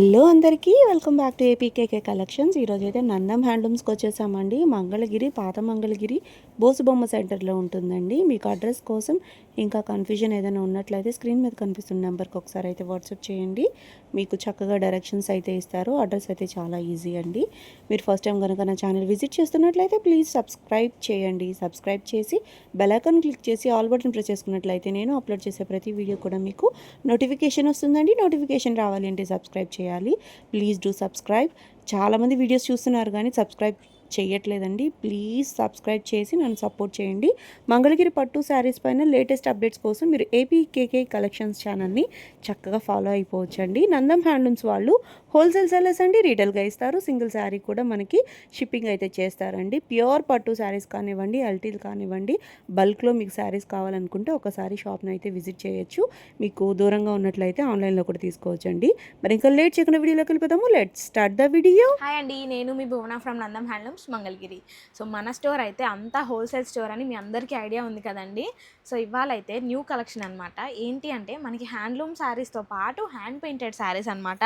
Hello అందరికీ welcome back to APKK collections. ఈరోజు అయితే నందం హ్యాండ్లూమ్స్కి వచ్చేసామండి. మంగళగిరి పాత మంగళగిరి బోసుబొమ్మ సెంటర్లో ఉంటుందండి. మీకు అడ్రస్ కోసం ఇంకా కన్ఫ్యూజన్ ఏదైనా ఉన్నట్లయితే స్క్రీన్ మీద కనిపిస్తున్న నెంబర్కి ఒకసారి అయితే వాట్సాప్ చేయండి. మీకు చక్కగా డైరెక్షన్స్ అయితే ఇస్తారు. అడ్రస్ అయితే చాలా ఈజీ అండి. మీరు ఫస్ట్ టైం కనుక నా ఛానల్ విజిట్ చేస్తున్నట్లయితే ప్లీజ్ సబ్స్క్రైబ్ చేయండి. సబ్స్క్రైబ్ చేసి బెలైకాన్ క్లిక్ చేసి ఆల్ బటన్ ప్రెస్ చేసుకున్నట్లయితే నేను అప్లోడ్ చేసే ప్రతి వీడియో కూడా మీకు నోటిఫికేషన్ వస్తుందండి. నోటిఫికేషన్ రావాలి అంటే సబ్స్క్రైబ్ చేయాలి. ప్లీజ్ డూ సబ్స్క్రైబ్ చాలామంది వీడియోస్ చూస్తున్నారు కానీ సబ్స్క్రైబ్ చేయట్లేదండి. ప్లీజ్ సబ్స్క్రైబ్ చేసి నన్ను సపోర్ట్ చేయండి. మంగళగిరి పట్టు శారీస్ పైన లేటెస్ట్ అప్డేట్స్ కోసం మీరు ఏపీకేకే కలెక్షన్స్ ఛానల్ని చక్కగా ఫాలో అయిపోవచ్చండి. నందం హ్యాండ్లూమ్స్ వాళ్ళు హోల్సేల్ సెల్లర్స్ అండి. రీటైల్గా ఇస్తారు. సింగిల్ శారీ కూడా మనకి షిప్పింగ్ అయితే చేస్తారండి. ప్యూర్ పట్టు శారీస్ కానివ్వండి అల్టీలు కానివ్వండి బల్క్లో మీకు శారీస్ కావాలనుకుంటే ఒకసారి షాప్ని అయితే విజిట్ చేయొచ్చు. మీకు దూరంగా ఉన్నట్లయితే ఆన్లైన్లో కూడా తీసుకోవచ్చండి. మరి ఇంకా లేట్ చేయకుండా వీడియోలోకి వెళ్ళిపోతాము let start the video. Hi అండి. నేను మీ Bhuvana from Nandam handlooms Mangalagiri. So మన స్టోర్ అయితే అంతా హోల్సేల్ స్టోర్ అని మీ అందరికీ ఐడియా ఉంది కదండి. సో ఇవాళ అయితే న్యూ కలెక్షన్ అనమాట ఏంటి అంటే మనకి హ్యాండ్లూమ్ శారీస్తో పాటు హ్యాండ్ పెయింటెడ్ శారీస్ అనమాట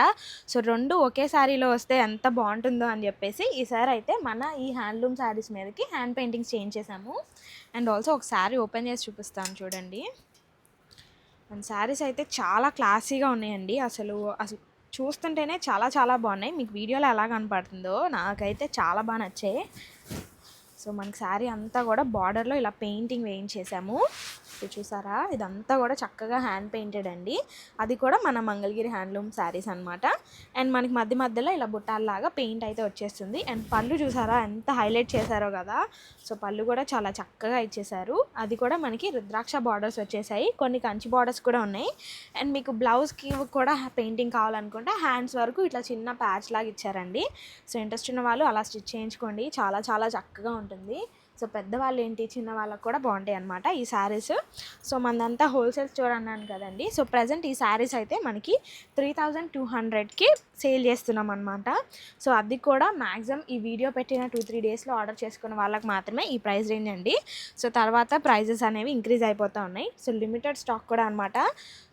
సో రెండు ఒకే శారీలో వస్తే ఎంత బాగుంటుందో అని చెప్పేసి ఈసారి అయితే మన ఈ హ్యాండ్లూమ్ శారీస్ మీదకి హ్యాండ్ పెయింటింగ్స్ చేంజ్ చేసాము అండ్ ఆల్సో ఒక శారీ ఓపెన్ చేసి చూపిస్తాను చూడండి. అండ్ శారీస్ అయితే చాలా క్లాసీగా ఉన్నాయండి. అసలు అసలు చూస్తుంటేనే చాలా చాలా బాగున్నాయి. మీకు వీడియోలో ఎలా కనపడుతుందో నాకైతే చాలా బాగా నచ్చాయి. సో మనకి శారీ అంతా కూడా బార్డర్లో ఇలా పెయింటింగ్ వేయించేసాము. ఇది చూసారా? ఇదంతా కూడా చక్కగా హ్యాండ్ పెయింటెడ్ అండి. అది కూడా మన మంగళగిరి హ్యాండ్లూమ్ శారీస్ అనమాట అండ్ మనకి మధ్య మధ్యలో ఇలా బుట్టాల్లాగా పెయింట్ అయితే వచ్చేస్తుంది. అండ్ పళ్ళు చూసారా? ఎంత హైలైట్ చేశారో కదా? సో పళ్ళు కూడా చాలా చక్కగా ఇచ్చేసారు అది కూడా మనకి రుద్రాక్ష బార్డర్స్ వచ్చేసాయి. కొన్ని కంచి బార్డర్స్ కూడా ఉన్నాయి. అండ్ మీకు బ్లౌజ్కి కూడా పెయింటింగ్ కావాలనుకుంటే హ్యాండ్స్ వరకు ఇట్లా చిన్న ప్యాచ్ లాగా ఇచ్చారండి. సో ఇంట్రెస్ట్ ఉన్న వాళ్ళు అలా స్టిచ్ చేయించుకోండి. చాలా చాలా చక్కగా ఉంటుంది. సో పెద్దవాళ్ళు ఏంటి చిన్న వాళ్ళకి కూడా బాగుంటాయి అనమాట ఈ శారీస్. సో మనదంతా హోల్సేల్ స్టోర్ అన్నాను కదండి. సో ప్రజెంట్ ఈ శారీస్ అయితే మనకి త్రీ థౌజండ్ టూ హండ్రెడ్కి సేల్ చేస్తున్నాం అనమాట సో అది కూడా మ్యాక్సిమం ఈ వీడియో పెట్టిన టూ త్రీ డేస్లో ఆర్డర్ చేసుకున్న వాళ్ళకి మాత్రమే ఈ ప్రైస్ రేంజ్ అండి. సో తర్వాత ప్రైజెస్ అనేవి ఇంక్రీజ్ అయిపోతూ ఉన్నాయి. సో లిమిటెడ్ స్టాక్ కూడా అనమాట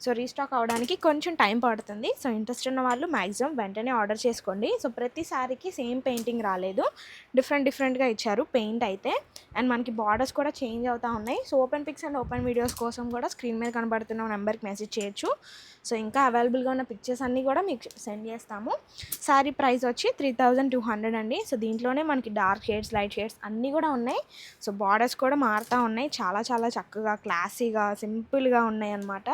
సో రీస్టాక్ అవడానికి కొంచెం టైం పడుతుంది. సో ఇంట్రెస్ట్ ఉన్న వాళ్ళు మ్యాక్సిమం వెంటనే ఆర్డర్ చేసుకోండి. సో ప్రతి శారీకి సేమ్ పెయింటింగ్ రాలేదు. డిఫరెంట్ డిఫరెంట్గా ఇచ్చారు పెయింట్ అయితే. అండ్ మనకి బార్డర్స్ కూడా చేంజ్ అవుతూ ఉన్నాయి. So open pics and open videos కోసం కూడా స్క్రీన్ మీద కనబడుతున్న నెంబర్కి మెసేజ్ చేయొచ్చు. సో ఇంకా అవైలబుల్గా ఉన్న పిక్చర్స్ అన్నీ కూడా మీకు సెండ్ చేస్తాము. శారీ ప్రైస్ వచ్చి త్రీ థౌజండ్ టూ హండ్రెడ్ అండి. సో దీంట్లోనే మనకి డార్క్ షేడ్స్ లైట్ షేడ్స్ అన్నీ కూడా ఉన్నాయి. సో బార్డర్స్ కూడా మారుతూ ఉన్నాయి. చాలా చాలా చక్కగా క్లాసీగా సింపుల్గా ఉన్నాయి అన్నమాట.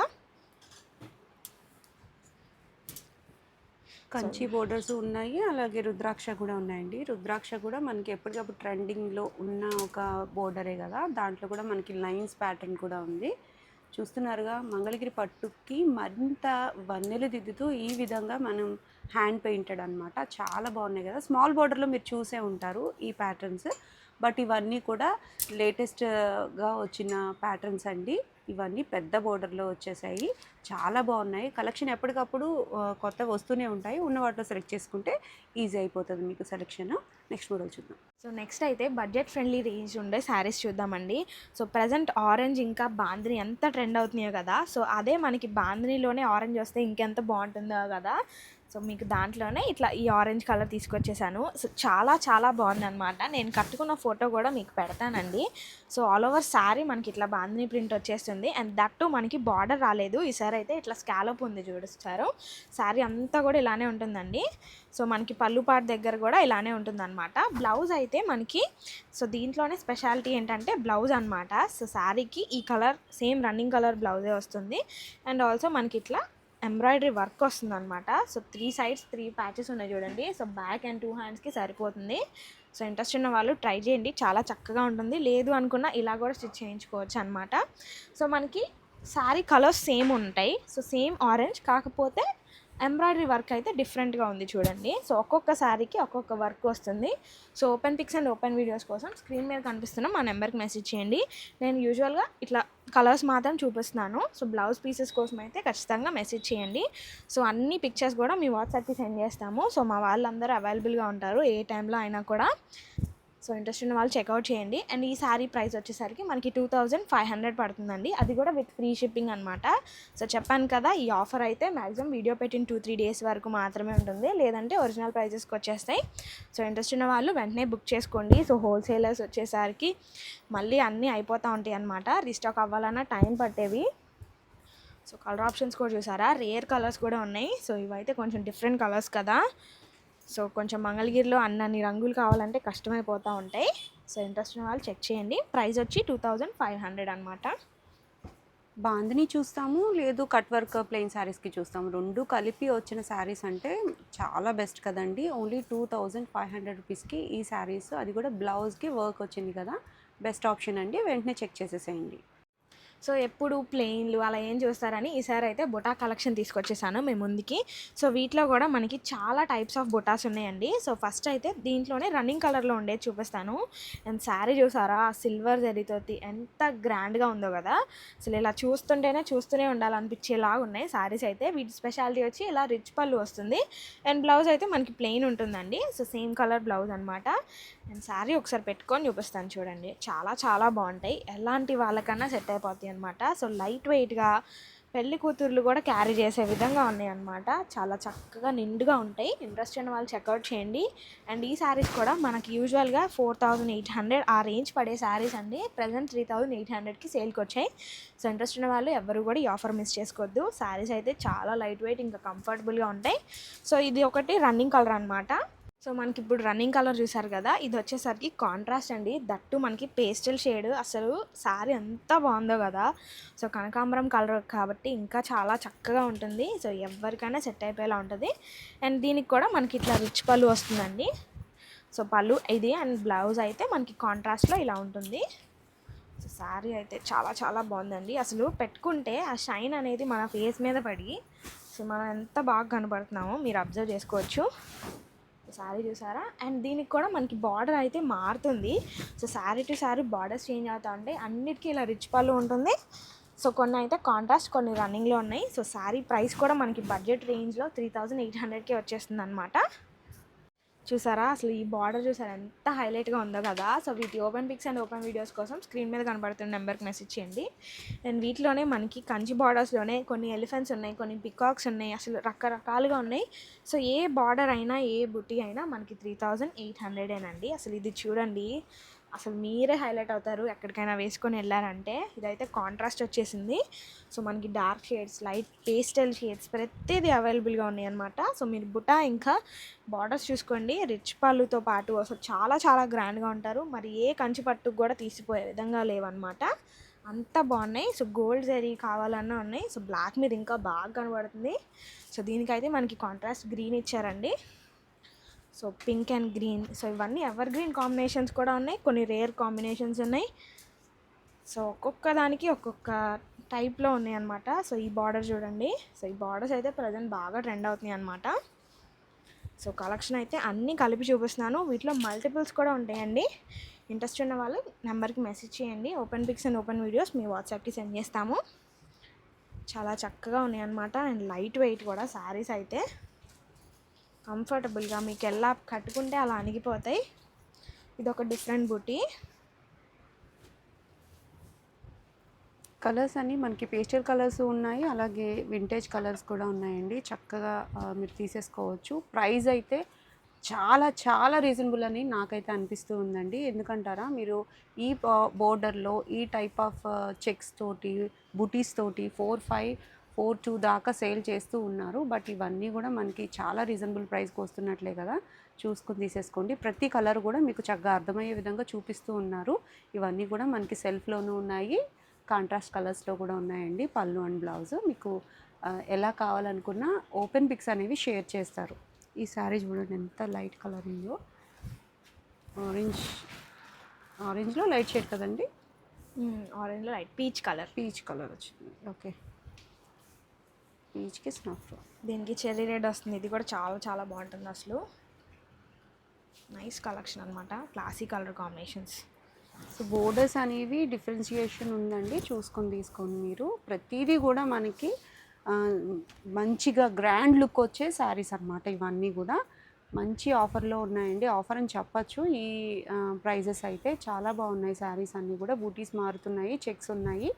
కంచి బోర్డర్స్ ఉన్నాయి అలాగే రుద్రాక్ష కూడా ఉన్నాయండి. రుద్రాక్ష కూడా మనకి ఎప్పటికప్పుడు ట్రెండింగ్లో ఉన్న ఒక బోర్డరే కదా దాంట్లో కూడా మనకి లైన్స్ ప్యాటర్న్ కూడా ఉంది. చూస్తున్నారుగా మంగళగిరి పట్టుకి మరింత వన్నెలు దిద్దుతూ ఈ విధంగా మనం హ్యాండ్ పెయింటెడ్ అనమాట చాలా బాగున్నాయి కదా స్మాల్ బోర్డర్లో మీరు చూసే ఉంటారు ఈ ప్యాటర్న్స్. బట్ ఇవన్నీ కూడా లేటెస్ట్గా వచ్చిన ప్యాటర్న్స్ అండి. ఇవన్నీ పెద్ద బోర్డర్లో వచ్చేసాయి. చాలా బాగున్నాయి. కలెక్షన్ ఎప్పటికప్పుడు కొత్త వస్తూనే ఉంటాయి. ఉన్న వాటిలో సెలెక్ట్ చేసుకుంటే ఈజీ అయిపోతుంది మీకు సెలెక్షన్. నెక్స్ట్ మోడల్ చూద్దాం. సో నెక్స్ట్ అయితే బడ్జెట్ ఫ్రెండ్లీ రేంజ్ ఉండే శారీస్ చూద్దామండి. సో ప్రజెంట్ ఆరెంజ్ ఇంకా బాంద్రీ ఎంత ట్రెండ్ అవుతున్నాయో కదా. సో అదే మనకి బాంద్రీలోనే ఆరెంజ్ వస్తే ఇంకెంత బాగుంటుందో కదా. సో మీకు దాంట్లోనే ఇట్లా ఈ ఆరెంజ్ కలర్ తీసుకొచ్చేసాను. సో చాలా చాలా బాగుంది అనమాట నేను కట్టుకున్న ఫోటో కూడా మీకు పెడతానండి. సో ఆల్ ఓవర్ శారీ మనకి ఇట్లా బాందిని ప్రింట్ వచ్చేస్తుంది. అండ్ దట్టు మనకి బార్డర్ రాలేదు. ఈసారి అయితే ఇట్లా స్కాలప్ ఉంది చూడిస్తారు శారీ అంతా కూడా ఇలానే ఉంటుందండి. సో మనకి పళ్ళుపాటు దగ్గర కూడా ఇలానే ఉంటుందన్నమాట. బ్లౌజ్ అయితే మనకి సో దీంట్లోనే స్పెషాలిటీ ఏంటంటే బ్లౌజ్ అనమాట సో శారీకి ఈ కలర్ సేమ్ రన్నింగ్ కలర్ బ్లౌజే వస్తుంది. అండ్ ఆల్సో మనకి ఇట్లా ఎంబ్రాయిడరీ వర్క్ వస్తుంది అనమాట so three sides three patches ఉన్నాయి చూడండి. సో బ్యాక్ అండ్ టూ హ్యాండ్స్కి సరిపోతుంది. సో ఇంట్రెస్ట్ ఉన్న వాళ్ళు ట్రై చేయండి. చాలా చక్కగా ఉంటుంది. లేదు అనుకున్న ఇలా కూడా స్టిచ్ చేయించుకోవచ్చు అనమాట సో మనకి శారీ కలర్స్ సేమ్ ఉంటాయి. సో సేమ్ ఆరెంజ్ కాకపోతే ఎంబ్రాయిడరీ వర్క్ అయితే డిఫరెంట్గా ఉంది చూడండి. సో ఒక్కొక్క శారీకి ఒక్కొక్క వర్క్ వస్తుంది. So open pics and open videos కోసం స్క్రీన్ మీద కనిపిస్తున్న మా నెంబర్కి మెసేజ్ చేయండి. నేను యూజువల్గా ఇట్లా కలర్స్ మాత్రం చూపిస్తున్నాను. సో బ్లౌజ్ పీసెస్ కోసం అయితే ఖచ్చితంగా మెసేజ్ చేయండి. సో అన్ని పిక్చర్స్ కూడా మీ వాట్సాప్కి సెండ్ చేస్తాము. సో మా వాళ్ళందరూ అవైలబుల్గా ఉంటారు ఏ టైంలో అయినా కూడా. సో ఇంట్రెస్ట్ ఉన్న వాళ్ళు చెక్అవుట్ చేయండి. అండ్ ఈ శారీ ప్రైస్ వచ్చేసరికి మనకి టూ థౌజండ్ ఫైవ్ హండ్రెడ్ పడుతుందండి. అది కూడా విత్ ఫ్రీ షిప్పింగ్ అనమాట సో చెప్పాను కదా ఈ ఆఫర్ అయితే మ్యాక్సిమం వీడియో పెట్టిన టూ త్రీ డేస్ వరకు మాత్రమే ఉంటుంది. లేదంటే ఒరిజినల్ ప్రైజెస్కి వచ్చేస్తాయి. సో ఇంట్రెస్ట్ ఉన్న వాళ్ళు వెంటనే బుక్ చేసుకోండి. సో హోల్సేలర్స్ వచ్చేసరికి మళ్ళీ అన్నీ అయిపోతూ ఉంటాయి అనమాట రీస్టాక్ అవ్వాలన్నా టైం పట్టేవి. సో కలర్ ఆప్షన్స్ కూడా చూసారా? రేర్ కలర్స్ కూడా ఉన్నాయి. సో ఇవైతే కొంచెం డిఫరెంట్ కలర్స్ కదా. సో కొంచెం మంగళగిరిలో అన్నన్ని రంగులు కావాలంటే కష్టమైపోతూ ఉంటాయి. సో ఇంట్రెస్ట్ ఉన్న వాళ్ళు చెక్ చేయండి. ప్రైస్ వచ్చి టూ థౌజండ్ ఫైవ్ హండ్రెడ్ అనమాట బాందిని చూస్తాము లేదు కట్ వర్క్ ప్లెయిన్ శారీస్కి చూస్తాము. రెండు కలిపి వచ్చిన శారీస్ అంటే చాలా బెస్ట్ కదండి. Only two thousand five hundred రూపీస్కి ఈ శారీస్ అది కూడా బ్లౌజ్కి వర్క్ వచ్చింది కదా. బెస్ట్ ఆప్షన్ అండి. వెంటనే చెక్ చేసేసేయండి. సో ఎప్పుడు ప్లెయిన్లు అలా ఏం చూస్తారని ఈసారి అయితే బుటా కలెక్షన్ తీసుకొచ్చేసాను మేము ముందుకి. సో వీటిలో కూడా మనకి చాలా టైప్స్ ఆఫ్ బుటాస్ ఉన్నాయండి. సో ఫస్ట్ అయితే దీంట్లోనే రన్నింగ్ కలర్లో ఉండేది చూపిస్తాను. అండ్ శారీ చూసారా? సిల్వర్ జరీతోటి ఎంత గ్రాండ్గా ఉందో కదా. అసలు ఇలా చూస్తుంటేనే చూస్తూనే ఉండాలనిపించేలాగా ఉన్నాయి శారీస్ అయితే. వీటి స్పెషాలిటీ వచ్చి ఇలా రిచ్ పళ్ళు వస్తుంది. అండ్ బ్లౌజ్ అయితే మనకి ప్లెయిన్ ఉంటుందండి. సో సేమ్ కలర్ బ్లౌజ్ అనమాట అండ్ శారీ ఒకసారి పెట్టుకొని చూపిస్తాను చూడండి. చాలా చాలా బాగుంటాయి. ఎలాంటి వాళ్ళకన్నా సెట్ అయిపోతాయి అనమాట సో లైట్ వెయిట్గా పెళ్ళి కూతుర్లు కూడా క్యారీ చేసే విధంగా ఉన్నాయి అనమాట చాలా చక్కగా నిండుగా ఉంటాయి. ఇంట్రెస్ట్ ఉన్న వాళ్ళు చెక్అవుట్ చేయండి. అండ్ ఈ శారీస్ కూడా మనకి యూజువల్గా ఫోర్ థౌజండ్ ఎయిట్ హండ్రెడ్ ఆ రేంజ్ పడే శారీస్ అండి. ప్రజెంట్ త్రీ థౌజండ్ ఎయిట్ హండ్రెడ్కి సేల్కి వచ్చాయి. సో ఇంట్రెస్ట్ ఉన్న వాళ్ళు ఎవరు కూడా ఈ ఆఫర్ మిస్ చేసుకోవద్దు. శారీస్ అయితే చాలా లైట్ వెయిట్ ఇంకా కంఫర్టబుల్గా ఉంటాయి. సో ఇది ఒకటి రన్నింగ్ కలర్ అనమాట సో మనకి ఇప్పుడు రన్నింగ్ కలర్ చూసారు కదా ఇది వచ్చేసరికి కాంట్రాస్ట్ అండి. దట్టు మనకి పేస్టల్ షేడ్ అసలు శారీ ఎంత బాగుందో కదా. సో కనకాంబరం కలర్ కాబట్టి ఇంకా చాలా చక్కగా ఉంటుంది. సో ఎవరికైనా సెట్ అయిపోయేలా ఉంటుంది. అండ్ దీనికి కూడా మనకి ఇట్లా రిచ్ పళ్ళు వస్తుందండి. సో పళ్ళు ఇది అండ్ బ్లౌజ్ అయితే మనకి కాంట్రాస్ట్లో ఇలా ఉంటుంది. సో శారీ అయితే చాలా చాలా బాగుందండి. అసలు పెట్టుకుంటే ఆ షైన్ అనేది మన ఫేస్ మీద పడి సో మనం ఎంత బాగా కనబడుతున్నామో మీరు అబ్జర్వ్ చేసుకోవచ్చు. శారీ చూసారా? అండ్ దీనికి కూడా మనకి బార్డర్ అయితే మారుతుంది. So sari to sari borders change అవుతా ఉంటాయి. అన్నిటికీ ఇలా రిచ్ పళ్ళు ఉంటుంది. సో కొన్ని అయితే కాంట్రాస్ట్ కొన్ని రన్నింగ్లో ఉన్నాయి. సో శారీ ప్రైస్ కూడా మనకి బడ్జెట్ రేంజ్లో త్రీ థౌజండ్ ఎయిట్ హండ్రెడ్కి వచ్చేస్తుంది అనమాట చూసారా? అసలు ఈ బార్డర్ చూసారా? ఎంత హైలైట్గా ఉందో కదా? సో వీటి open pics and open videos కోసం స్క్రీన్ మీద కనబడుతున్న నెంబర్కి మెసేజ్ చేయండి. అండ్ వీటిలోనే మనకి కంచి బార్డర్స్లోనే కొన్ని ఎలిఫెంట్స్ ఉన్నాయి కొన్ని పికాక్స్ ఉన్నాయి అసలు రకరకాలుగా ఉన్నాయి. సో ఏ బార్డర్ అయినా ఏ బుట్టి అయినా మనకి త్రీ థౌజండ్ ఎయిట్ హండ్రెడేనండి అసలు ఇది చూడండి. అసలు మీరే హైలైట్ అవుతారు ఎక్కడికైనా వేసుకొని వెళ్ళారంటే. ఇదైతే కాంట్రాస్ట్ వచ్చేసింది. సో మనకి dark shades light pastel shades ప్రతిదీ అవైలబుల్గా ఉన్నాయి అనమాట సో మీరు బుటా ఇంకా బార్డర్స్ చూసుకోండి. రిచ్ పళ్ళుతో పాటు అసలు చాలా చాలా గ్రాండ్గా ఉంటారు. మరి ఏ కంచి పట్టుకు కూడా తీసిపోయే విధంగా లేవన్నమాట. అంత బాగున్నాయి. సో గోల్డ్ జరీ కావాలన్నా ఉన్నాయి. సో బ్లాక్ మీద ఇంకా బాగా కనబడుతుంది. సో దీనికైతే మనకి కాంట్రాస్ట్ గ్రీన్ ఇచ్చారండి. So pink and green. So ఇవన్నీ ఎవర్ గ్రీన్ కాంబినేషన్స్ కూడా ఉన్నాయి. కొన్ని రేర్ కాంబినేషన్స్ ఉన్నాయి. సో ఒక్కొక్క దానికి ఒక్కొక్క టైప్లో ఉన్నాయి అనమాట సో ఈ బార్డర్ చూడండి. సో ఈ బార్డర్స్ అయితే ప్రజెంట్ బాగా ట్రెండ్ అవుతున్నాయి అనమాట సో కలెక్షన్ అయితే అన్నీ కలిపి చూపిస్తున్నాను. వీటిలో మల్టిపుల్స్ కూడా ఉంటాయండి. ఇంట్రెస్ట్ ఉన్న వాళ్ళు నెంబర్కి మెసేజ్ చేయండి. Open pics and open videos మీ వాట్సాప్కి సెండ్ చేస్తాము. చాలా చక్కగా ఉన్నాయి అనమాట అండ్ లైట్ వెయిట్ కూడా శారీస్ అయితే. కంఫర్టబుల్గా మీకు ఎలా కట్టుకుంటే అలా అణిగిపోతాయి. ఇది ఒక డిఫరెంట్ బుటీ. కలర్స్ అన్నీ మనకి పేస్టల్ కలర్స్ ఉన్నాయి అలాగే వింటేజ్ కలర్స్ కూడా ఉన్నాయండి. చక్కగా మీరు తీసేసుకోవచ్చు. ప్రైస్ అయితే చాలా చాలా రీజనబుల్ అని నాకైతే అనిపిస్తూ ఉందండి. ఎందుకంటారా మీరు ఈ బోర్డర్లో ఈ టైప్ ఆఫ్ చెక్స్ తోటి బుటీస్ తోటి ఫోర్ ఫైవ్ ఫోర్ టూ దాకా సేల్ చేస్తూ ఉన్నారు. బట్ ఇవన్నీ కూడా మనకి చాలా రీజనబుల్ ప్రైస్కి వస్తున్నట్లే కదా. చూసుకుని తీసేసుకోండి. ప్రతి కలర్ కూడా మీకు చక్కగా అర్థమయ్యే విధంగా చూపిస్తూ ఉన్నారు. ఇవన్నీ కూడా మనకి సెల్ఫ్లోనూ ఉన్నాయి. కాంట్రాస్ట్ కలర్స్లో కూడా ఉన్నాయండి. పళ్ళు అండ్ బ్లౌజ్. మీకు ఎలా కావాలనుకున్నా ఓపెన్ పిక్స్ అనేవి షేర్ చేస్తారు. ఈ శారీ చూడండి ఎంత లైట్ కలర్ ఉందో. ఆరెంజ్ ఆరెంజ్లో లైట్ షేడ్ కదండి? ఆరెంజ్లో light peach colour. Peach colour వచ్చింది. ఓకే. పీచ్కి స్నఫ్. దీనికి చెర్రీ రెడ్ వస్తుంది. ఇది కూడా చాలా చాలా బాగుంటుంది అసలు. నైస్ కలెక్షన్ అనమాట classy colour combinations. So borders అనేవి డిఫరెన్షియేషన్ ఉందండి. చూసుకొని తీసుకోండి మీరు. ప్రతిదీ కూడా మనకి మంచిగా గ్రాండ్ లుక్ వచ్చే శారీస్ అన్నమాట ఇవన్నీ కూడా. మంచి ఆఫర్లో ఉన్నాయండి. ఆఫర్ అని చెప్పచ్చు. ఈ ప్రైజెస్ అయితే చాలా బాగున్నాయి. శారీస్ అన్నీ కూడా బూటీస్ మారుతున్నాయి చెక్స్ ఉన్నాయి.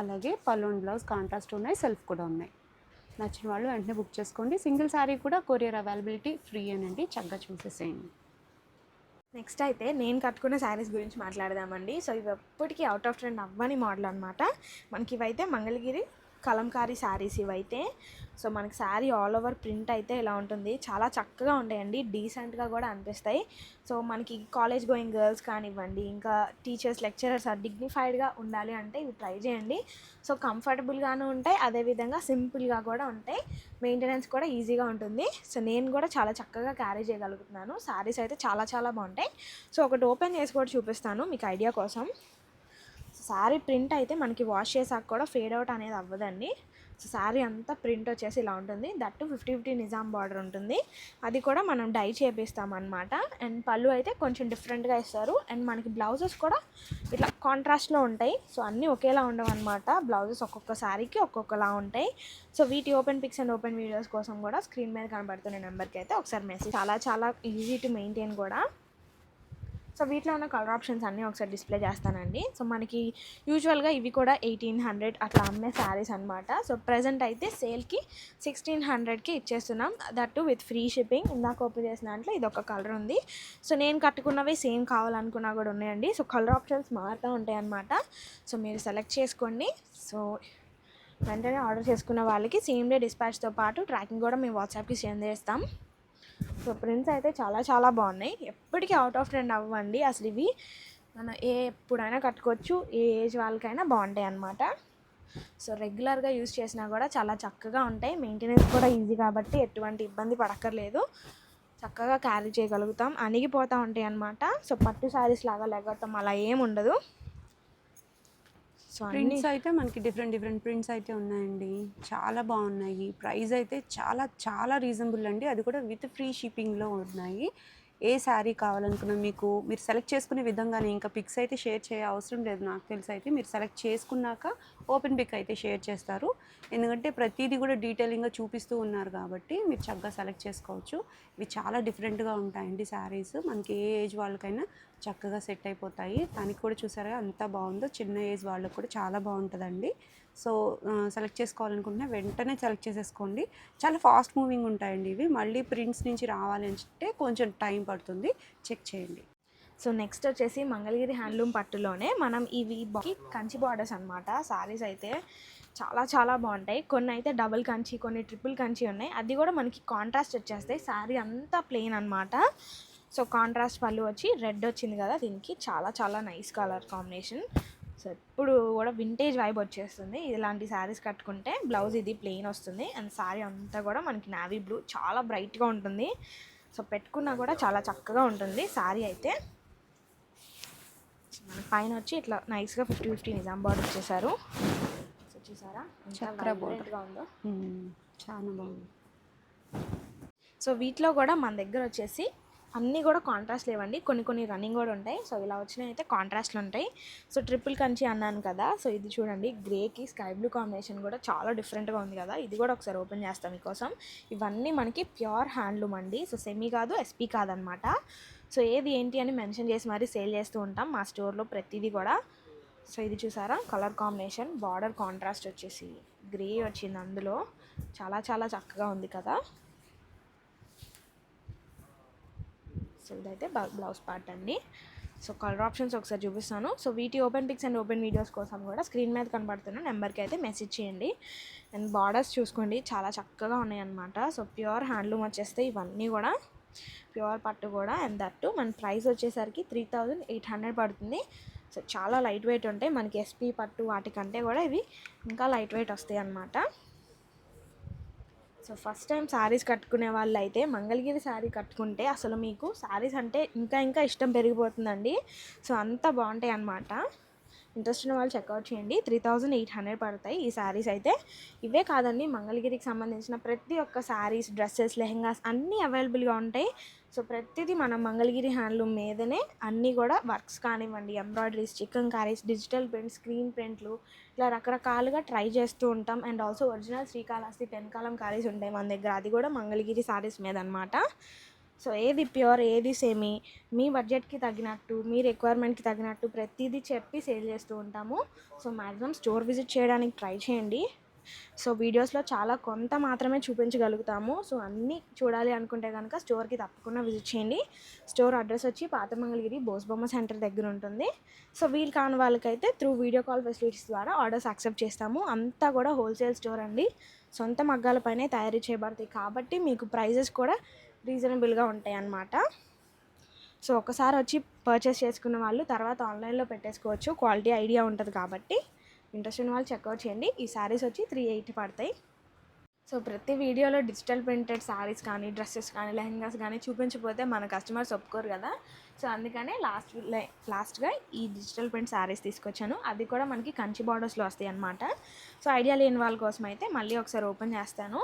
అలాగే పల్లోన్ బ్లౌజ్ కాంట్రాస్ట్ ఉన్నాయి సెల్ఫ్ కూడా ఉన్నాయి. నచ్చిన వాళ్ళు వెంటనే బుక్ చేసుకోండి. సింగిల్ శారీ కూడా కొరియర్ అవైలబిలిటీ ఫ్రీ అనండి. చక్కగా చూసేసేయండి. నెక్స్ట్ అయితే నేను కట్టుకున్న శారీస్ గురించి మాట్లాడదామండి. సో ఇవి ఎప్పటికీ అవుట్ ఆఫ్ ట్రెండ్ అవ్వని మోడల్ అనమాట మనకి ఇవైతే మంగళగిరి కలంకారీ శారీస్ ఇవైతే. సో మనకి శారీ ఆల్ ఓవర్ ప్రింట్ అయితే ఇలా ఉంటుంది చాలా చక్కగా ఉంటాయండి డీసెంట్గా కూడా అనిపిస్తాయి. సో మనకి కాలేజ్ గోయింగ్ గర్ల్స్ కానివ్వండి ఇంకా టీచర్స్ లెక్చరర్స్ డిగ్నిఫైడ్గా ఉండాలి అంటే ఇవి ట్రై చేయండి. సో కంఫర్టబుల్గాను ఉంటాయి అదేవిధంగా సింపుల్గా కూడా ఉంటాయి మెయింటెనెన్స్ కూడా ఈజీగా ఉంటుంది. సో నేను కూడా చాలా చక్కగా క్యారీ చేయగలుగుతున్నాను శారీస్ అయితే చాలా చాలా బాగుంటాయి. సో ఒకటి ఓపెన్ చేసి కూడా చూపిస్తాను మీకు ఐడియా కోసం. శారీ ప్రింట్ అయితే మనకి వాష్ చేసాక కూడా ఫేడ్ అవుట్ అనేది అవ్వదండి. సో శారీ అంతా ప్రింట్ వచ్చేసి ఇలా ఉంటుంది. That fifty fifty Nizam border ఉంటుంది. అది కూడా మనం డై చేపిస్తాం అనమాట అండ్ పళ్ళు అయితే కొంచెం డిఫరెంట్గా ఇస్తారు. అండ్ మనకి బ్లౌజెస్ కూడా ఇట్లా కాంట్రాస్ట్లో ఉంటాయి. సో అన్నీ ఒకేలా ఉండవు అనమాట బ్లౌజెస్ ఒక్కొక్క శారీకి ఒక్కొక్కలా ఉంటాయి. సో వీటి open pics and open videos కోసం కూడా స్క్రీన్ మీద కనబడుతున్న నెంబర్కి అయితే ఒకసారి మెసేజ్. చాలా చాలా ఈజీ టు మెయింటైన్ కూడా. సో వీటిలో ఉన్న కలర్ ఆప్షన్స్ అన్నీ ఒకసారి డిస్ప్లే చేస్తానండి. సో మనకి యూజువల్గా ఇవి కూడా ఎయిటీన్ హండ్రెడ్ అట్లా అమ్మే శారీస్ అనమాట సో ప్రజెంట్ అయితే సేల్కి సిక్స్టీన్ హండ్రెడ్కి ఇచ్చేస్తున్నాం. దట్ విత్ ఫ్రీ షిప్పింగ్ ఇందాక ఓపెన్ చేసిన దాంట్లో ఇది ఒక కలర్ ఉంది. సో నేను కట్టుకున్నవి సేమ్ కావాలనుకున్నా కూడా ఉన్నాయండి. సో కలర్ ఆప్షన్స్ మారుతూ ఉంటాయి అన్నమాట. సో మీరు సెలెక్ట్ చేసుకోండి. సో వెంటనే ఆర్డర్ చేసుకున్న వాళ్ళకి సేమ్ డే డిస్పాచ్తో పాటు ట్రాకింగ్ కూడా మేము వాట్సాప్కి సెండ్ చేస్తాం. సో ప్రింట్స్ అయితే చాలా చాలా బాగున్నాయి. ఎప్పటికీ అవుట్ ఆఫ్ ట్రెండ్ అవ్వండి. అసలు ఇవి మనం ఏ ఎప్పుడైనా కట్టుకోవచ్చు ఏ ఏజ్ వాళ్ళకైనా బాగుంటాయి అన్నమాట. సో రెగ్యులర్గా యూస్ చేసినా కూడా చాలా చక్కగా ఉంటాయి. మెయింటెనెన్స్ కూడా ఈజీ కాబట్టి ఎటువంటి ఇబ్బంది పడక్కర్లేదు. చక్కగా క్యారీ చేయగలుగుతాం. అణిగిపోతూ ఉంటాయి అన్నమాట. సో పట్టు శారీస్ లాగా లెగటం అలా ఏం ఉండదు. సో ప్రింట్స్ అయితే మనకి డిఫరెంట్ డిఫరెంట్ ప్రింట్స్ అయితే ఉన్నాయండి. చాలా బాగున్నాయి. ప్రైస్ అయితే చాలా చాలా రీజనబుల్ అండి. అది కూడా విత్ ఫ్రీ షిప్పింగ్లో ఉన్నాయి. ఏ శారీ కావాలనుకున్నా మీకు మీరు సెలెక్ట్ చేసుకునే విధంగానే ఇంకా పిక్స్ అయితే షేర్ చేయ అవసరం లేదు నాకు తెలిసి అయితే. మీరు సెలెక్ట్ చేసుకున్నాక ఓపెన్ పిక్ అయితే షేర్ చేస్తారు. ఎందుకంటే ప్రతిదీ కూడా డీటెయిలింగ్గా చూపిస్తూ ఉన్నారు కాబట్టి మీరు చక్కగా సెలెక్ట్ చేసుకోవచ్చు. ఇవి చాలా డిఫరెంట్గా ఉంటాయండి శారీస్. మనకి ఏ ఏజ్ వాళ్ళకైనా చక్కగా సెట్ అయిపోతాయి. దానికి కూడా చూసారా అంత బాగుందో చిన్న ఏజ్ వాళ్ళకి కూడా చాలా బాగుంటుందండి. సో సెలెక్ట్ చేసుకోవాలనుకుంటే వెంటనే సెలెక్ట్ చేసేసుకోండి. చాలా ఫాస్ట్ మూవింగ్ ఉంటాయండి ఇవి. మళ్ళీ ప్రింట్స్ నుంచి రావాలి అంటే కొంచెం టైం పడుతుంది. చెక్ చేయండి. సో నెక్స్ట్ వచ్చేసి మంగళగిరి హ్యాండ్లూమ్ పట్టులోనే మనం ఇవి కంచి బార్డర్స్ అనమాట శారీస్ అయితే చాలా చాలా బాగుంటాయి. కొన్ని అయితే డబుల్ కంచి కొన్ని ట్రిపుల్ కంచి ఉన్నాయి. అది కూడా మనకి కాంట్రాస్ట్ వచ్చేస్తాయి. శారీ అంతా ప్లెయిన్ అనమాట సో కాంట్రాస్ట్ పళ్ళు వచ్చి రెడ్ వచ్చింది కదా దీనికి. చాలా చాలా నైస్ కలర్ కాంబినేషన్ సో ఇప్పుడు కూడా వింటేజ్ వైబ్ వచ్చేస్తుంది. ఇలాంటి శారీస్ కట్టుకుంటే బ్లౌజ్ ఇది ప్లెయిన్ వస్తుంది. అండ్ శారీ అంతా కూడా మనకి నావీ బ్లూ చాలా బ్రైట్గా ఉంటుంది. సో పెట్టుకున్నా కూడా చాలా చక్కగా ఉంటుంది శారీ అయితే. మన పైన వచ్చి ఇట్లా నైస్గా ఫిఫ్టీ ఫిఫ్టీ నిజాం బార్డర్ వచ్చేసారు. సో చూసారా? చక్ర ఉందో. చాలా బాగుంది. సో వీటిలో కూడా మన దగ్గర వచ్చేసి అన్నీ కూడా కాంట్రాస్ట్ లేవండి. కొన్ని కొన్ని రన్నింగ్ కూడా ఉంటాయి. సో ఇలా వచ్చినాయి అయితే కాంట్రాస్ట్లు ఉంటాయి. సో ట్రిపుల్ కంచి అన్నాను కదా. సో ఇది చూడండి. గ్రేకి స్కై బ్లూ కాంబినేషన్ కూడా చాలా డిఫరెంట్గా ఉంది కదా. ఇది కూడా ఒకసారి ఓపెన్ చేస్తాం మీకోసం. ఇవన్నీ మనకి ప్యూర్ హ్యాండ్లూమ్ అండి. సో సెమీ కాదు ఎస్పీ కాదనమాట సో ఏది ఏంటి అని మెన్షన్ చేసి మరీ సేల్ చేస్తూ ఉంటాం. మా స్టోర్లో ప్రతిదీ కూడా. సో ఇది చూసారా? కలర్ కాంబినేషన్ బార్డర్ కాంట్రాస్ట్ వచ్చేసి గ్రే వచ్చింది అందులో. చాలా చాలా చక్కగా ఉంది కదా. సో ఇదైతే బ్లౌజ్ పార్ట్ అండి. సో కలర్ ఆప్షన్స్ ఒకసారి చూపిస్తాను. సో వీటి open pics and open videos కోసం కూడా స్క్రీన్ మీద కనబడుతున్న నెంబర్కి అయితే మెసేజ్ చేయండి. అండ్ బార్డర్స్ చూసుకోండి. చాలా చక్కగా ఉన్నాయి అన్నమాట సో ప్యూర్ హ్యాండ్లూమ్ వచ్చేస్తే ఇవన్నీ కూడా. ప్యూర్ పట్టు కూడా. అండ్ దట్టు మన ప్రైస్ వచ్చేసరికి త్రీ థౌజండ్ ఎయిట్ హండ్రెడ్ పడుతుంది. సో చాలా లైట్ వెయిట్ ఉంటాయి. మనకి ఎస్పీ పట్టు వాటికంటే కూడా ఇవి ఇంకా లైట్ వెయిట్ వస్తాయి అన్నమాట సో ఫస్ట్ టైం శారీస్ కట్టుకునే వాళ్ళు అయితే మంగళగిరి శారీ కట్టుకుంటే అసలు మీకు శారీస్ అంటే ఇంకా ఇంకా ఇష్టం పెరిగిపోతుందండి. సో అంత బాగుంటాయి అన్నమాట ఇంట్రెస్ట్ ఉన్న వాళ్ళు చెక్అవుట్ చేయండి. త్రీ థౌజండ్ ఎయిట్ హండ్రెడ్ పడతాయి ఈ శారీస్ అయితే. ఇవే కాదండి మంగళగిరికి సంబంధించిన ప్రతి ఒక్క శారీస్ డ్రెస్సెస్ లెహెంగాస్ అన్నీ అవైలబుల్గా ఉంటాయి. సో ప్రతిదీ మనం మంగళగిరి హ్యాండ్లూమ్ మీదనే అన్నీ కూడా వర్క్స్ కానివ్వండి. Embroideries chikankaris digital prints screen ప్రింట్లు ఇలా రకరకాలుగా ట్రై చేస్తూ ఉంటాం. And also original Srikalahasti pen kalamkaris ఉంటాయి మన దగ్గర. అది కూడా మంగళగిరి శారీస్ మీద అనమాట సో ఏది ప్యూర్ ఏది సేమీ మీ బడ్జెట్కి తగినట్టు మీ రిక్వైర్మెంట్కి తగినట్టు ప్రతిదీ చెప్పి సేల్ చేస్తూ ఉంటాము. సో మ్యాక్సిమం స్టోర్ విజిట్ చేయడానికి ట్రై చేయండి. సో వీడియోస్లో చాలా కొంత మాత్రమే చూపించగలుగుతాము. సో అన్నీ చూడాలి అనుకుంటే కనుక స్టోర్కి తప్పకుండా విజిట్ చేయండి. స్టోర్ అడ్రస్ వచ్చి పాతమంగళగిరి బోస్బొమ్మ సెంటర్ దగ్గర ఉంటుంది. సో వీలు కాని వాళ్ళకైతే త్రూ వీడియో కాల్ ఫెసిలిటీస్ ద్వారా ఆర్డర్స్ యాక్సెప్ట్ చేస్తాము. అంతా కూడా హోల్సేల్ స్టోర్ అండి. సొంత మగ్గాలపైనే తయారీ చేయబడతాయి. కాబట్టి మీకు ప్రైజెస్ కూడా రీజనబుల్గా ఉంటాయి అన్నమాట సో ఒకసారి వచ్చి పర్చేస్ చేసుకున్న వాళ్ళు తర్వాత ఆన్లైన్లో పెట్టేసుకోవచ్చు. క్వాలిటీ ఐడియా ఉంటుంది కాబట్టి. ఇంట్రెస్ట్ ఉన్న వాళ్ళు చెక్అవుట్ చేయండి. ఈ శారీస్ వచ్చి త్రీ ఎయిటీ పడతాయి. సో ప్రతి వీడియోలో డిజిటల్ ప్రింటెడ్ శారీస్ కానీ డ్రెస్సెస్ కానీ లెహంగాస్ కానీ చూపించకపోతే మన కస్టమర్స్ ఒప్పుకోరు కదా. సో అందుకనే లాస్ట్ లాస్ట్గా ఈ డిజిటల్ ప్రింట్ శారీస్ తీసుకొచ్చాను. అది కూడా మనకి కంచి బార్డర్స్లో వస్తాయి అనమాట సో ఐడియా లేని వాళ్ళ కోసం అయితే మళ్ళీ ఒకసారి ఓపెన్ చేస్తాను.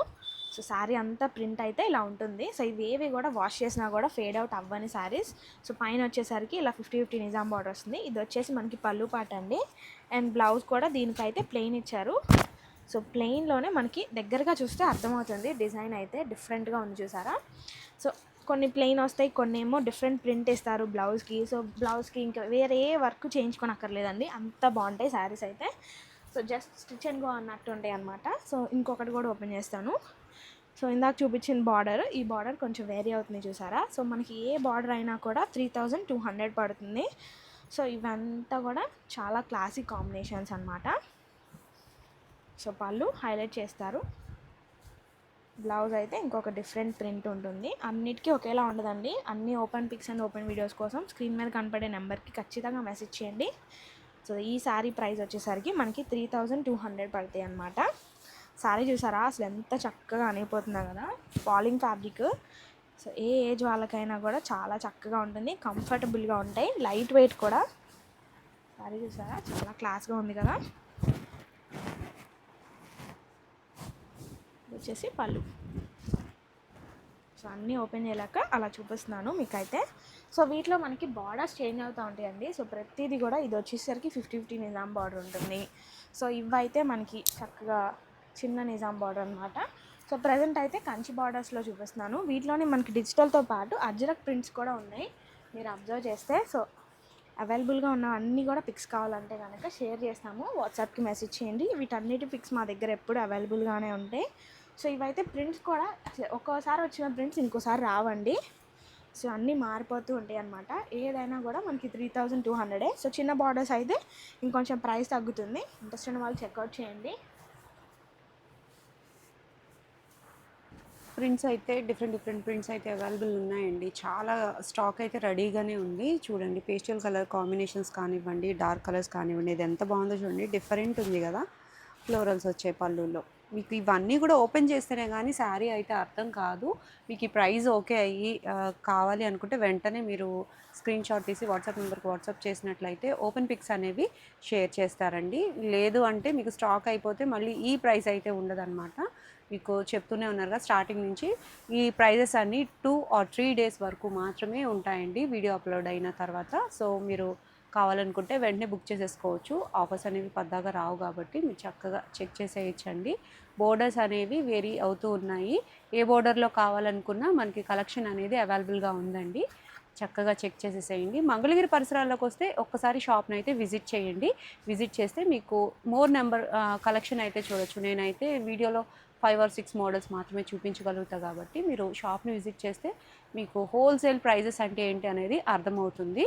సో శారీ అంతా ప్రింట్ అయితే ఇలా ఉంటుంది. సో ఇవి ఏవి కూడా వాష్ చేసినా కూడా ఫేడ్ అవుట్ అవ్వని శారీస్ సో పైన వచ్చేసరికి ఇలా ఫిఫ్టీ ఫిఫ్టీ నిజాం బార్డర్ వస్తుంది. ఇది వచ్చేసి మనకి పళ్ళు పాట అండి. అండ్ బ్లౌజ్ కూడా దీనికైతే ప్లెయిన్ ఇచ్చారు. సో ప్లెయిన్లోనే మనకి దగ్గరగా చూస్తే అర్థమవుతుంది. డిజైన్ అయితే డిఫరెంట్గా ఉంది చూసారా? సో కొన్ని ప్లెయిన్ వస్తాయి కొన్ని ఏమో డిఫరెంట్ ప్రింట్ ఇస్తారు బ్లౌజ్కి. సో బ్లౌజ్కి ఇంకా వేరే వర్క్ చేయించుకోనక్కర్లేదండి. అంత బాగుంటాయి శారీస్ అయితే. So just stitch and go అన్నట్టు ఉంటాయి అనమాట సో ఇంకొకటి కూడా ఓపెన్ చేస్తాను. సో ఇందాక చూపించిన బార్డర్ ఈ బార్డర్ కొంచెం వేరీ అవుతుంది చూసారా? సో మనకి ఏ బార్డర్ అయినా కూడా త్రీ థౌజండ్ టూ హండ్రెడ్ పడుతుంది. సో ఇవంతా కూడా చాలా క్లాసిక్ కాంబినేషన్స్ అనమాట సో పళ్ళు హైలైట్ చేస్తారు. బ్లౌజ్ అయితే ఇంకొక డిఫరెంట్ ప్రింట్ ఉంటుంది. అన్నిటికీ ఒకేలా ఉండదండి. అన్ని open pics and open videos కోసం స్క్రీన్ మీద కనపడే నెంబర్కి ఖచ్చితంగా మెసేజ్ చేయండి. సో ఈ శారీ ప్రైస్ వచ్చేసరికి మనకి త్రీ థౌజండ్ టూ హండ్రెడ్ పడతాయి అనమాట శారీ చూసారా? అసలు ఎంత చక్కగా అనిపోతుందో కదా? Falling fabric. సో ఏ ఏజ్ వాళ్ళకైనా కూడా చాలా చక్కగా ఉంటుంది. కంఫర్టబుల్గా ఉంటాయి. లైట్ వెయిట్ కూడా. శారీ చూసారా? చాలా క్లాస్గా ఉంది కదా? వచ్చేసి పళ్ళు. సో అన్నీ ఓపెన్ చేయలేక అలా చూపిస్తున్నాను మీకైతే. సో వీటిలో మనకి బార్డర్స్ చేంజ్ అవుతూ ఉంటాయండి. సో ప్రతిదీ కూడా ఇది వచ్చేసరికి ఫిఫ్టీ ఫిఫ్టీ నిజాం బార్డర్ ఉంటుంది. సో ఇవైతే మనకి చక్కగా చిన్న నిజాం బార్డర్ అనమాట సో ప్రజెంట్ అయితే కంచి బార్డర్స్లో చూపిస్తున్నాను. వీటిలోనే మనకి డిజిటల్తో పాటు అజ్రక్ ప్రింట్స్ కూడా ఉన్నాయి. మీరు అబ్జర్వ్ చేస్తే సో అవైలబుల్గా ఉన్న అన్నీ కూడా పిక్స్ కావాలంటే కనుక షేర్ చేస్తాము. వాట్సాప్కి మెసేజ్ చేయండి. వీటన్నిటి పిక్స్ మా దగ్గర ఎప్పుడు అవైలబుల్గానే ఉంటాయి. సో ఇవైతే ప్రింట్స్ కూడా ఒక్కోసారి వచ్చిన ప్రింట్స్ ఇంకోసారి రావండి. సో అన్నీ మారిపోతూ ఉంటాయి అనమాట ఏదైనా కూడా మనకి త్రీ థౌజండ్ టూ హండ్రెడే సో చిన్న బార్డర్స్ అయితే ఇంకొంచెం ప్రైస్ తగ్గుతుంది. ఇంట్రెస్ట్ ఉన్న వాళ్ళు చెక్అవుట్ చేయండి. ప్రింట్స్ అయితే డిఫరెంట్ డిఫరెంట్ ప్రింట్స్ అయితే అవైలబుల్ ఉన్నాయండి. చాలా స్టాక్ అయితే రెడీగానే ఉంది. చూడండి పేస్టల్ కలర్ కాంబినేషన్స్ కానివ్వండి డార్క్ కలర్స్ కానివ్వండి ఇది ఎంత బాగుందో చూడండి. డిఫరెంట్ ఉంది కదా ఫ్లోరల్స్ వచ్చే పళ్ళుల్లో. మీకు ఇవన్నీ కూడా ఓపెన్ చేస్తేనే కానీ శారీ అయితే అర్థం కాదు. మీకు ఈ ప్రైస్ ఓకే అయ్యి కావాలి అనుకుంటే వెంటనే మీరు స్క్రీన్ షాట్ తీసి వాట్సాప్ నెంబర్కి వాట్సాప్ చేసినట్లయితే ఓపెన్ పిక్స్ అనేవి షేర్ చేస్తారండి. లేదు అంటే మీకు స్టాక్ అయిపోతే మళ్ళీ ఈ ప్రైస్ అయితే ఉండదన్నమాట. మీకు చెప్తూనే ఉన్నారు కదా స్టార్టింగ్ నుంచి. ఈ ప్రైజెస్ అన్నీ టూ ఆర్ త్రీ డేస్ వరకు మాత్రమే ఉంటాయండి వీడియో అప్లోడ్ అయిన తర్వాత. సో మీరు కావాలనుకుంటే వెంటనే బుక్ చేసేసుకోవచ్చు. ఆఫర్స్ అనేవి పద్దాగా రావు కాబట్టి మీరు చక్కగా చెక్ చేసేయచ్చండి. బోర్డర్స్ అనేవి వేరీ అవుతూ ఉన్నాయి. ఏ బోర్డర్లో కావాలనుకున్నా మనకి కలెక్షన్ అనేది అవైలబుల్గా ఉందండి. చక్కగా చెక్ చేసేసేయండి. మంగళగిరి పరిసరాల్లోకి వస్తే ఒక్కసారి షాప్ని అయితే విజిట్ చేయండి. విజిట్ చేస్తే మీకు మోర్ నెంబర్ కలెక్షన్ అయితే చూడొచ్చు. నేనైతే వీడియోలో ఫైవ్ ఆర్ సిక్స్ మోడల్స్ మాత్రమే చూపించగలుగుతా కాబట్టి మీరు షాప్ని విజిట్ చేస్తే మీకు హోల్సేల్ ప్రైజెస్ అంటే ఏంటి అనేది అర్థమవుతుంది.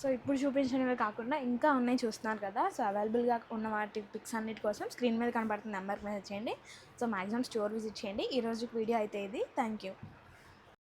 సో ఇప్పుడు చూపించినవి కాకుండా ఇంకా ఉన్నాయి చూస్తున్నారు కదా. సో అవైలబుల్గా ఉన్న వాటి పిక్స్ అన్నిటి కోసం స్క్రీన్ మీద కనబడుతున్న నెంబర్కి మెసేజ్ చేయండి. సో మ్యాక్సిమం స్టోర్ విజిట్ చేయండి. ఈ రోజుకి వీడియో అయితే ఇది. Thank you